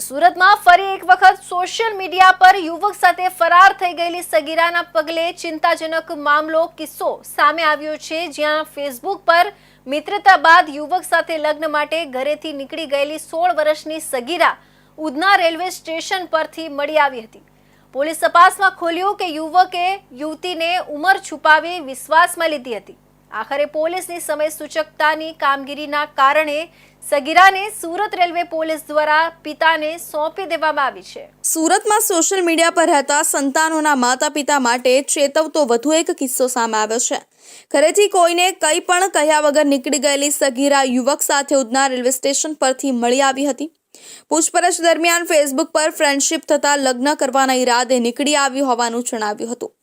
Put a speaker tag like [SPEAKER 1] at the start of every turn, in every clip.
[SPEAKER 1] સુરતમાં ફરી એક વખત સોશિયલ મીડિયા પર યુવક સાથે ફરાર થઈ ગયેલી સગીરાના પગલે ચિંતાજનક મામલો કિસ્સો સામે આવ્યો છે, જ્યાં ફેસબુક પર મિત્રતા બાદ યુવક સાથે લગ્ન માટે ઘરેથી નીકળી ગયેલી સોળ વર્ષની સગીરા ઉધના રેલવે સ્ટેશન પરથી મળી આવી હતી. પોલીસ તપાસમાં ખોલ્યું કે યુવકે યુવતીને ઉંમર છુપાવી વિશ્વાસમાં લીધી હતી. આખરે પોલીસની સમય સૂચકતાની કામગીરીના કારણે સગીરાને સુરત રેલવે પોલીસ દ્વારા પિતાને સોંપી દેવામાં આવી છે.
[SPEAKER 2] સુરતમાં સોશિયલ મીડિયા પર રહેતા સંતાનોના માતા પિતા માટે ચેતવતો વધુ એક કિસ્સો સામે આવ્યો છે. ઘરેથી કોઈને કંઈ પણ કહ્યા વગર નીકળી ગયેલી સગીરા યુવક સાથે ઉધના રેલવે સ્ટેશન પરથી મળી આવી હતી. પૂછપરછ દરમિયાન ફેસબુક પર ફ્રેન્ડશિપ થતા લગ્ન કરવાના ઈરાદે નીકળી આવી હોવાનું જણાવ્યું હતું.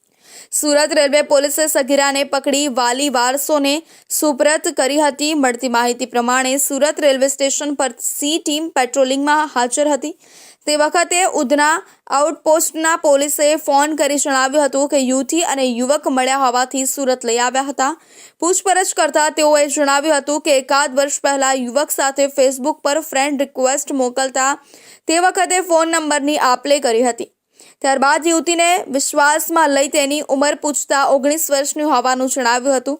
[SPEAKER 2] સુરત રેલવે પોલીસે સગીરાને પકડી વાલી વારસોને સુપરત કરી હતી. મળતી માહિતી પ્રમાણે સુરત રેલવે સ્ટેશન પર સી ટીમ પેટ્રોલિંગમાં હાજર હતી. તે વખતે ઉધના આઉટપોસ્ટના પોલીસે ફોન કરી જણાવ્યું હતું કે યુવતી અને યુવક મળ્યા હોવાથી સુરત લઈ આવ્યા હતા. પૂછપરછ કરતા તેઓએ જણાવ્યું હતું કે એકાદ વર્ષ પહેલા યુવક સાથે ફેસબુક પર ફ્રેન્ડ રિક્વેસ્ટ મોકલતા તે વખતે ફોન નંબરની આપલે કરી હતી. ત્યારબાદ યુવતીને વિશ્વાસમાં લઈ તેની ઉંમર પૂછતા ઓગણીસ વર્ષની હોવાનું જણાવ્યું હતું.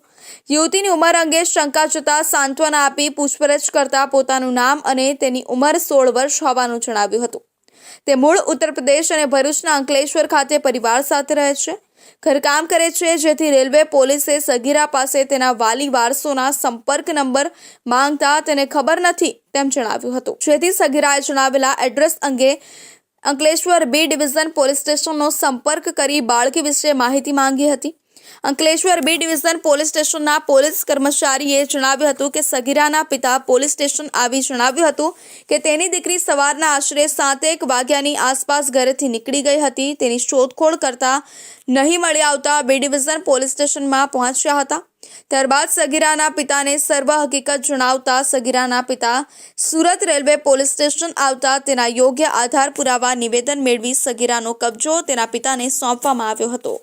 [SPEAKER 2] યુવતીની ઉંમર અંગે શંકા જતા સાંત્વના આપી પૂછપરછ કરતા પોતાનું નામ અને તેની ઉંમર સોળ વર્ષ હોવાનું જણાવ્યું હતું. તે મૂળ ઉત્તર પ્રદેશ અને ભરૂચના અંકલેશ્વર ખાતે પરિવાર સાથે રહે છે. ઘરકામ કરે છે, જેથી રેલવે પોલીસે સગીરા પાસે તેના વાલી વારસોના સંપર્ક નંબર માંગતા તેને ખબર નથી તેમ જણાવ્યું હતું. જેથી સગીરાએ જણાવેલા એડ્રેસ અંગે અંકલેશ્વર બી ડિવિઝન પોલીસ સ્ટેશનનો સંપર્ક કરી બાળકી વિશે માહિતી માંગી હતી. અંકલેશ્વર બી ડિવિઝન પોલીસ સ્ટેશનના પોલીસ કર્મચારીએ જણાવ્યું હતું કે સગીરાના પિતા પોલીસ સ્ટેશન આવી જણાવ્યું હતું કે તેની દીકરી સવારના આશરે સાતેક વાગ્યાની આસપાસ ઘરેથી નીકળી ગઈ હતી. તેની શોધખોળ કરતા નહીં મળી આવતા બી ડિવિઝન પોલીસ સ્ટેશનમાં પહોંચ્યા હતા. ત્યારબાદ સગીરાના પિતાને સર્વ હકીકત જણાવતા સગીરાના પિતા સુરત રેલવે પોલીસ સ્ટેશન આવતા તેના યોગ્ય આધાર પુરાવા નિવેદન મેળવી સગીરાનો કબજો તેના પિતાને સોંપવામાં આવ્યો હતો.